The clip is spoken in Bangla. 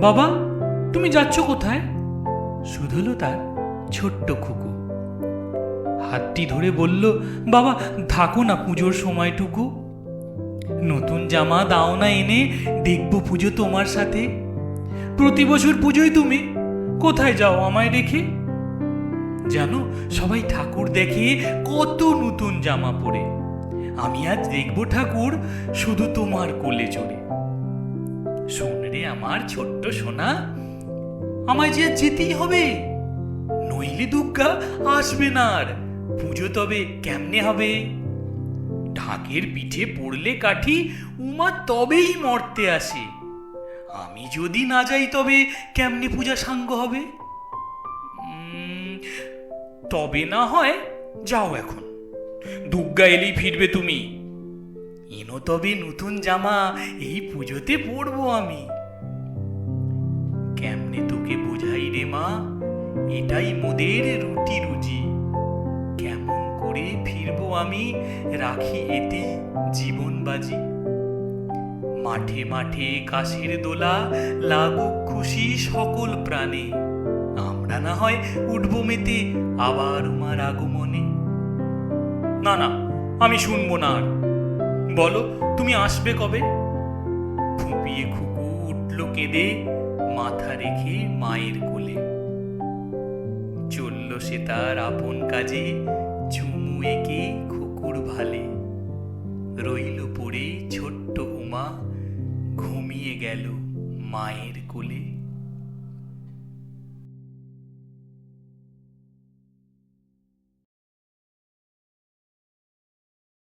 বাবা, তুমি যাচ্ছ কোথায়? শুধুলো তার ছোট্ট খুকু। হাতটি ধরে বলল, বাবা, থাকো না পুজোর সময়টুকু। নতুন জামা দাও না এনে, দেখব পুজো তোমার সাথে। প্রতি বছর পুজোয় তুমি, কোথায় যাও আমায় রেখে জানো, সবাই ঠাকুর দেখে কত নতুন জামা পরে। আমি আজ দেখব ঠাকুর শুধু তোমার কোলে চড়ে। শোন রে আমার ছোট্ট সোনা, আমায় যে যেতেই হবে। নইলে দুর্গা আসবে না আর, পুজো তবে কেমনে হবে? ঢাকের পিঠে পড়লে কাঠি উমা তবেই মরতে আসে। আমি যদি না যাই তবে কেমনে পূজা সাঙ্গ হবে? তবে না হয় যাও এখন। দুর্গা এলেই ফিরবে তুমি। এনো তবে নতুন জামা, এই পুজোতে পরবো আমি। কেমনে তোকে বোঝাই রে মা, এটাই মোদের রুটি রুজি। কেমন করে ফিরবো আমি, রাখি এতে জীবন বাজি। মাঠে মাঠে কাশের দোলা, লাগুক খুশি সকল প্রাণে। আমরা না হয় উঠবো মেতে আবার উমার আগমনে। না না, আমি শুনব না আর। বলো, তুমি আসবে কবে? ফুপিয়ে খুকু উঠল কেঁদে মাথা রেখে মায়ের কোলে। চলল সে তার আপন কাজে চুমু এঁকে খুকুর ভালে। রইল পড়ে ছোট্ট উমা, ঘুমিয়ে গেল মায়ের কোলে।